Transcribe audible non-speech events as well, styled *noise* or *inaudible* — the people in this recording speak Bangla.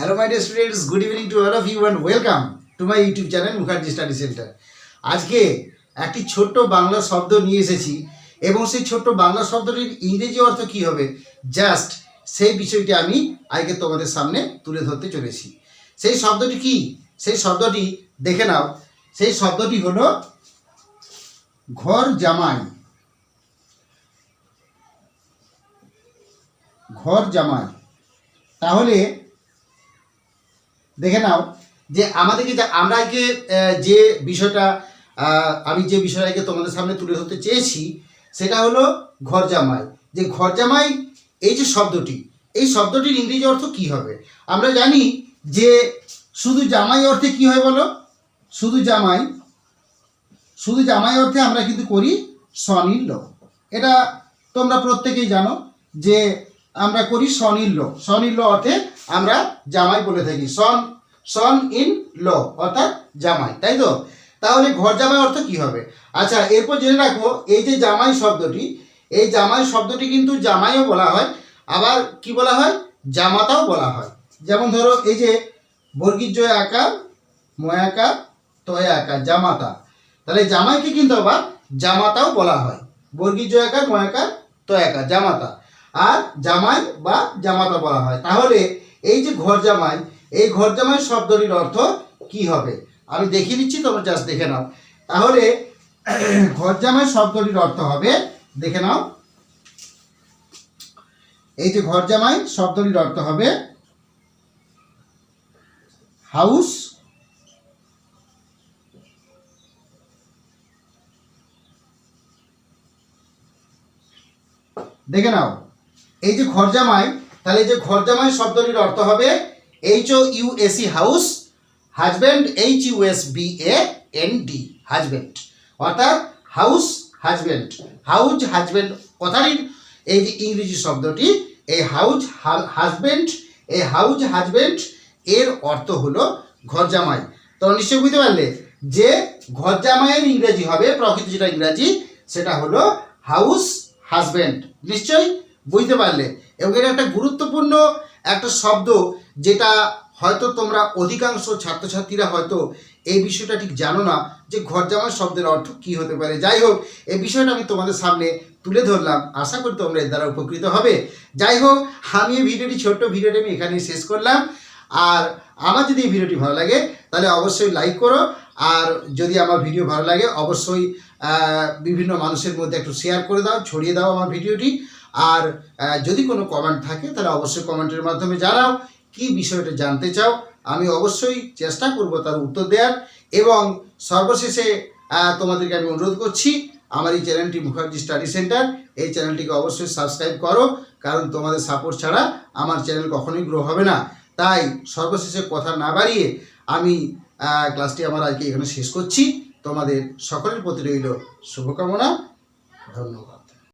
Hello, my dear students. Good evening to all of you and welcome to my YouTube channel Mukherjee study centre আজকে একটি ছোট্ট বাংলা শব্দ নিয়ে এসেছি এবং সেই ছোট্ট বাংলা শব্দটির ইংরেজি অর্থ কী হবে? জাস্ট সেই বিষয়টি আমি আজকে তোমাদের সামনে তুলে ধরতে চলেছি। সেই শব্দটি কি? সেই শব্দটি দেখে নাও সেই শব্দটি হলো ঘর জামাই। ঘর জামাই। তাহলে দেখে নাও যে আমাদেরকে যে আহ, যে বিষয়টা আমি যে বিষয়টাকে তোমাদের সামনে তুলে ধরতে চেয়েছি সেটা হলো ঘর জামাই যে ঘর জামাই এই যে শব্দটি এই শব্দটির ইংরেজি অর্থ কি হবে? আমরা জানি যে শুধু জামাই অর্থে কি হয় বলো? শুধু জামাই শুধু জামাই অর্থে আমরা কিন্তু করি স্বনির্ল এটা তোমরা প্রত্যেকেই জানো যে আমরা করি স্বনির্ল। স্বনির্ল অর্থে আমরা জামাই বলে থাকি। সন সন ইন ল, অর্থাৎ জামাই, তাই তো? তাহলে ঘর জামাই অর্থ কি হবে? আচ্ছা এরপর জেনে রাখো, এই যে জামাই শব্দটি, এই জামাই শব্দটি কিন্তু জামাইও বলা হয়, আবার কি বলা হয়? জামাতাও বলা হয়। যেমন ধরো, এই যে বর্গীর জয় আকার ময়াকার তয় আকার, জামাতা। তাহলে জামাইকে কিন্তু আবার জামাতাও বলা হয়। বর্গীর জয় আকার, তয় আকার, জামাতা। আর জামাই বা জামাতা বলা হয়। তাহলে এই যে ঘর জামাই, এই ঘর জামাই শব্দটির অর্থ কি হবে? আমি দেখিয়ে দিচ্ছি, তোমরা জাস্ট দেখে নাও। তাহলে *clears throat* ঘর জামাই শব্দটির অর্থ হবে, দেখে নাও। এই যে ঘর জামাই শব্দটির অর্থ হবে হাউস দেখে নাও। এই যে ঘর জামাই তাহলে যে ঘর জামাই শব্দটির অর্থ হবে H O U S E house husband H U S B A N D husband অর্থাৎ হাউস হাজব্যান্ড হাউজ হাজব্যান্ড কথাটির এই যে ইংরেজি শব্দটি এই হাউজ হাজব্যান্ড এই হাউজ হাজব্যান্ড এর অর্থ হলো ঘর জামাই তো নিশ্চয়ই বুঝতে পারলে যে ঘর জামাইয়ের ইংরেজি হবে, প্রকৃত যেটা ইংরাজি, সেটা হলো হাউস হাজব্যান্ড নিশ্চয়ই? বুঝতে পারলে। এবং এটা একটা গুরুত্বপূর্ণ একটা শব্দ যেটা হয়তো তোমরা অধিকাংশ ছাত্রছাত্রীরা হয়তো এই বিষয়টা ঠিক জানো না যে ঘর জামাই শব্দের অর্থ কি হতে পারে। যাই হোক, এই বিষয়টা আমি তোমাদের সামনে তুলে ধরলাম। আশা করি তোমরা এর দ্বারা উপকৃত হবে। যাই হোক, আমি এই ভিডিওটি, ছোট্ট ভিডিওটি আমি এখানেই শেষ করলাম। আর আমার যদি এই ভিডিওটি ভালো লাগে, তাহলে অবশ্যই লাইক করো। আর যদি আমার ভিডিও ভালো লাগে, অবশ্যই বিভিন্ন মানুষের মধ্যে একটু শেয়ার করে দাও, ছড়িয়ে দাও আমার ভিডিওটি। আর যদি কোনো কমেন্ট থাকে, তাহলে অবশ্যই কমেন্টের মাধ্যমে জানাও। কি বিষয়টা জানতে চাও, আমি অবশ্যই চেষ্টা করব তার উত্তর দেওয়ার। এবং সর্বশেষে তোমাদেরকে আমি অনুরোধ করছি, আমার এই চ্যানেলটি মুখার্জি স্টাডি সেন্টার, এই চ্যানেলটিকে অবশ্যই সাবস্ক্রাইব করো, কারণ তোমাদের সাপোর্ট ছাড়া আমার চ্যানেল কখনোই গ্রো হবে না। তাই সর্বশেষে কথা না বাড়িয়ে আমি ক্লাসটি আমার আজকে এখানে শেষ করছি। তোমাদের সকলের প্রতি রইল শুভকামনা। ধন্যবাদ।